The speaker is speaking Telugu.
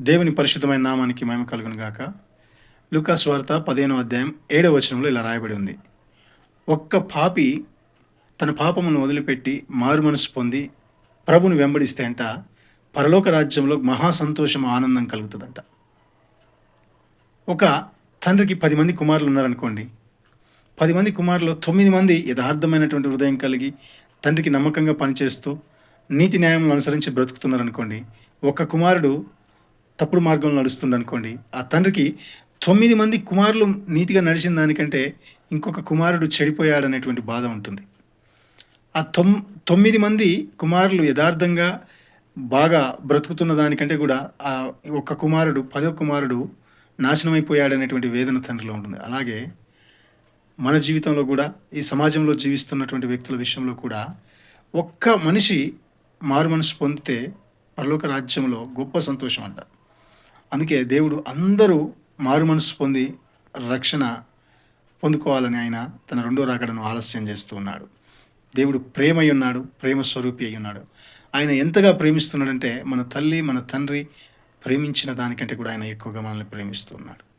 దేవుని పరిశుద్ధమైన నామానికి మహిమ కలుగును గాక. లుకాస్ వార్త పదిహేనో అధ్యాయం ఏడవ వచనంలో ఇలా రాయబడి ఉంది. ఒక్క పాపి తన పాపమును వదిలిపెట్టి మారు మనసు పొంది ప్రభుని వెంబడిస్తే అంట పరలోక రాజ్యంలో మహా సంతోషం ఆనందం కలుగుతుందంట. ఒక తండ్రికి పది మంది కుమారులు ఉన్నారనుకోండి. పది మంది కుమారులు తొమ్మిది మంది యథార్థమైనటువంటి హృదయం కలిగి తండ్రికి నమ్మకంగా పనిచేస్తూ నీతి న్యాయం అనుసరించి బ్రతుకుతున్నారనుకోండి ఒక కుమారుడు తప్పుడు మార్గంలో నడుస్తుంది అనుకోండి ఆ తండ్రికి తొమ్మిది మంది కుమారులు నీతిగా నడిచిన దానికంటే ఇంకొక కుమారుడు చెడిపోయాడనేటువంటి బాధ ఉంటుంది. ఆ తొమ్ తొమ్మిది మంది కుమారులు యథార్థంగా బాగా బ్రతుకుతున్న దానికంటే కూడా ఆ ఒక్క కుమారుడు పదో కుమారుడు నాశనమైపోయాడనేటువంటి వేదన తండ్రిలో ఉంటుంది. అలాగే మన జీవితంలో కూడా ఈ సమాజంలో జీవిస్తున్నటువంటి వ్యక్తుల విషయంలో కూడా ఒక్క మనిషి మారు మనసు పొందితే పరలోక రాజ్యంలో గొప్ప సంతోషం అంటారు అందుకే దేవుడు అందరూ మారు మనసు పొంది రక్షణ పొందుకోవాలని ఆయన తన రెండో రాకడను ఆలస్యం చేస్తూ ఉన్నాడు. దేవుడు ప్రేమ అయి ఉన్నాడు ప్రేమ స్వరూపి అయి ఉన్నాడు. ఆయన ఎంతగా ప్రేమిస్తున్నాడంటే మన తల్లి మన తండ్రి ప్రేమించిన దానికంటే కూడా ఆయన ఎక్కువగా మనల్ని ప్రేమిస్తున్నాడు